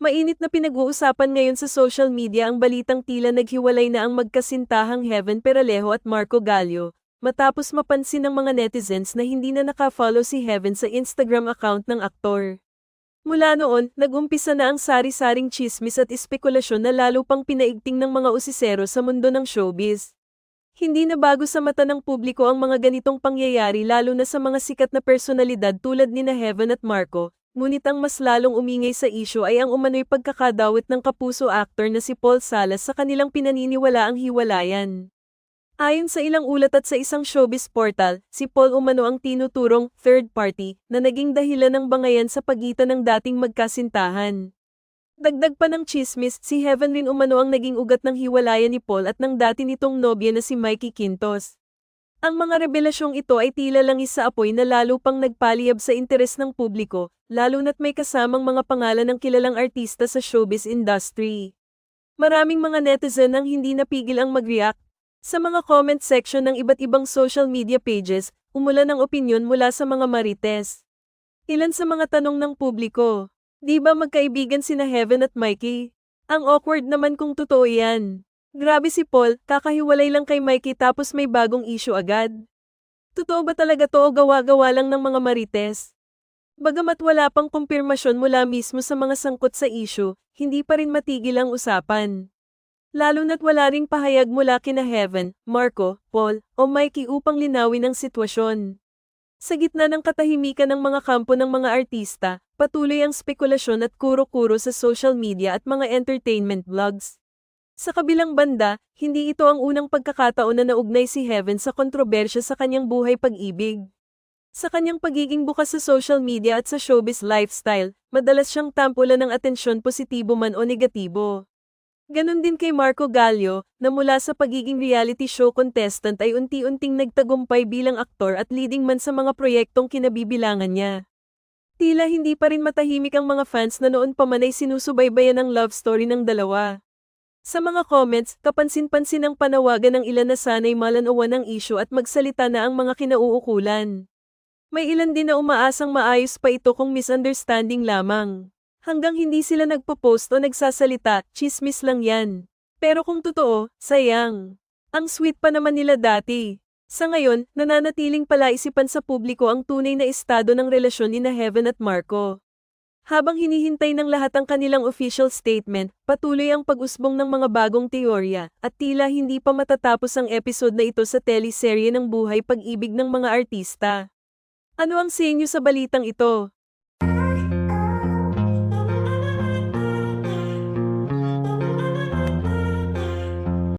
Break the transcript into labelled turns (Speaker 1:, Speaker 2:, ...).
Speaker 1: Mainit na pinag-uusapan ngayon sa social media ang balitang tila naghiwalay na ang magkasintahang Heaven Peralejo at Marco Gallio, matapos mapansin ng mga netizens na hindi na nakafollow si Heaven sa Instagram account ng aktor. Mula noon, nag-umpisa na ang sari-saring chismis at espekulasyon na lalo pang pinaigting ng mga usisero sa mundo ng showbiz. Hindi na bago sa mata ng publiko ang mga ganitong pangyayari lalo na sa mga sikat na personalidad tulad ni na Heaven at Marco, ngunit ang mas lalong umingay sa isyo ay ang umano'y pagkakadawit ng kapuso actor na si Paul Salas sa kanilang pinaniniwala ang hiwalayan. Ayon sa ilang ulat at sa isang showbiz portal, si Paul umano ang tinuturong third party na naging dahilan ng bangayan sa pagitan ng dating magkasintahan. Dagdag pa ng chismis, si Heaven rin umano ang naging ugat ng hiwalayan ni Paul at ng dati nitong nobya na si Mikey Quintos. Ang mga revelasyong ito ay tila lang isa apoy na lalo pang nagpaliyab sa interes ng publiko, lalo na't may kasamang mga pangalan ng kilalang artista sa showbiz industry. Maraming mga netizen ang hindi napigil ang mag-react. Sa mga comment section ng iba't ibang social media pages, umulan ng opinyon mula sa mga marites. Ilan sa mga tanong ng publiko, di ba magkaibigan sina Heaven at Mikey? Ang awkward naman kung totoo yan. Grabe si Paul, kakahiwalay lang kay Mikey tapos may bagong issue agad. Totoo ba talaga to o gawa-gawa lang ng mga marites? Bagamat wala pang kumpirmasyon mula mismo sa mga sangkot sa issue, hindi pa rin matigil ang usapan. Lalo na't wala ring pahayag mula kina Heaven, Marco, Paul, o Mikey upang linawin ang sitwasyon. Sa gitna ng katahimikan ng mga kampo ng mga artista, patuloy ang spekulasyon at kuro-kuro sa social media at mga entertainment vlogs. Sa kabilang banda, hindi ito ang unang pagkakataon na naugnay si Heaven sa kontrobersya sa kanyang buhay pag-ibig. Sa kanyang pagiging bukas sa social media at sa showbiz lifestyle, madalas siyang tampulan ng atensyon positibo man o negatibo. Ganon din kay Marco Gallio, na mula sa pagiging reality show contestant ay unti-unting nagtagumpay bilang aktor at leading man sa mga proyektong kinabibilangan niya. Tila hindi pa rin matahimik ang mga fans na noon pa man ay sinusubaybayan ang love story ng dalawa. Sa mga comments, kapansin-pansin ang panawagan ng ilan na sanay malanawan ang issue at magsalita na ang mga kinauukulan. May ilan din na umaasang maayos pa ito kung misunderstanding lamang. Hanggang hindi sila nagpo-post o nagsasalita, chismis lang yan. Pero kung totoo, sayang. Ang sweet pa naman nila dati. Sa ngayon, nananatiling palaisipan sa publiko ang tunay na estado ng relasyon ni na Heaven at Marco. Habang hinihintay ng lahat ang kanilang official statement, patuloy ang pag-usbong ng mga bagong teorya, at tila hindi pa matatapos ang episode na ito sa teleserye ng buhay pag-ibig ng mga artista. Ano ang sa inyo sa balitang ito?